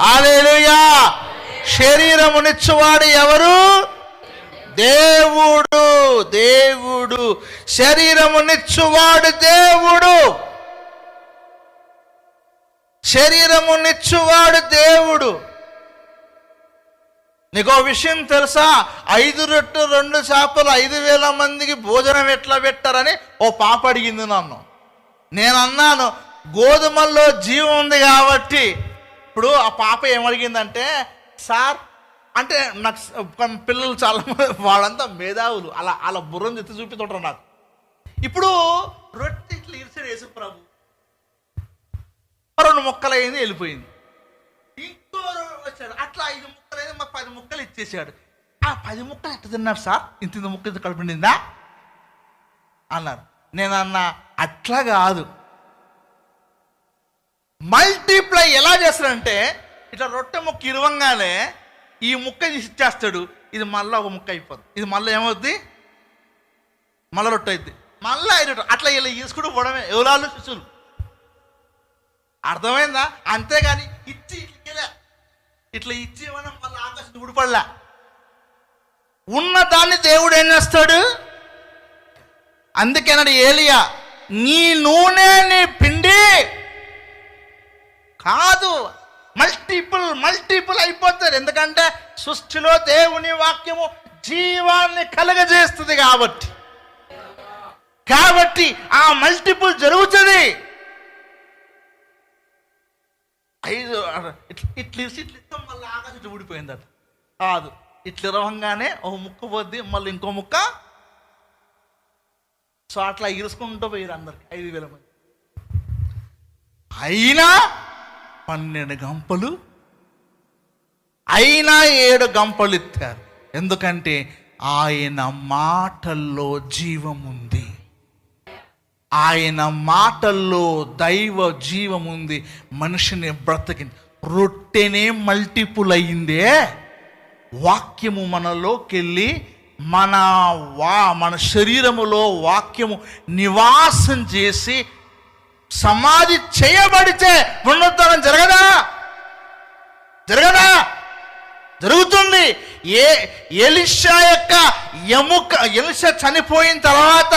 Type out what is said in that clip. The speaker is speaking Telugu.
ఆలేలుయా శరీరమునిచ్చువాడు ఎవరు? దేవుడు. దేవుడు. శరీరము నిచ్చువాడు దేవుడు. శరీరము నిచ్చువాడు దేవుడు. నీకో విషయం తెలుసా? ఐదు రొట్టు రెండు చేపలు ఐదు వేల మందికి భోజనం ఎట్లా పెట్టారని ఓ పాప అడిగింది నన్ను. నేను అన్నాను గోధుమల్లో జీవం ఉంది కాబట్టి ఇప్పుడు ఆ పాప ఏమడిగిందంటే సార్ అంటే నాకు పిల్లలు చాలా వాళ్ళంతా మేధావులు. అలా అలా బుర్రం ఎత్తి చూపిస్తుంటారు నాకు. ఇప్పుడు రొట్టె ఇట్లా ఇరిసాడు యేసు ప్రభు రెండు ముక్కలు అయింది వెళ్ళిపోయింది. ఇంకో వచ్చాడు. అట్లా ఐదు ముక్కలు అయింది మాకు పది ముక్కలు ఇచ్చేసాడు. ఆ పది ముక్కలు ఎట్ట తిన్నారు సార్? ఇంత ఇంత ముక్క ఇంత కడుపు అన్నారు. నేను అన్న అట్లా కాదు. మల్టీప్లై ఎలా చేస్తాడంటే ఇట్లా రొట్టె ముక్క ఇరవంగానే ఈ ముక్క ఇచ్చేస్తాడు ఇది మళ్ళీ ఒక ముక్క అయిపోతుంది ఇది మళ్ళీ ఏమవుద్ది? మళ్ళీ రొట్టె అయింది మళ్ళీ ఐదు అట్లా ఇలా తీసుకుంటూ పోవడమే. ఎవరాలు శిష్యులు అర్థమైందా? అంతేగాని ఇచ్చి ఇట్లా ఇట్లా ఇచ్చి మనం మళ్ళీ ఆకాశం ఊడిపడలే ఉన్న దాన్ని దేవుడు ఏం చేస్తాడు? అందుకేనాడు ఏలియా నీ నూనె నీ పిండి కాదు. మల్టిపుల్ మల్టిపుల్ అయిపోతారు. ఎందుకంటే సృష్టిలో దేవుని వాక్యము జీవాన్ని కలగజేస్తుంది కాబట్టి. కాబట్టి ఆ మల్టిపుల్ జరుగుతుంది. ఐదు ఇట్లా ఇట్లా ఇరిసి మళ్ళీ ఆకాశం ఊడిపోయింది ఊడిపోయిందట కాదు. ఇట్లా రవంగానే ఒక ముక్క పోద్ది మళ్ళీ ఇంకో ముక్క. సో అట్లా ఇరుసుకుంటూ పోయారు అందరికి ఐదు వేల మంది. అయినా పన్నెండు గంపలు అయినా ఏడు గంపలు ఎత్తారు ఎందుకంటే ఆయన మాటల్లో జీవం ఉంది ఆయన మాటల్లో దైవ జీవం ఉంది మనిషిని బ్రతికింది రొట్టెనే మల్టిపుల్ అయిందే వాక్యము మనలోకి వెళ్ళి మన వా మన శరీరములో వాక్యము నివాసం చేసి సమాధి చేయబడితే పునరుద్ధరణ ఏ ఎలిషా యొక్క ఎముక ఎలిషా చనిపోయిన తర్వాత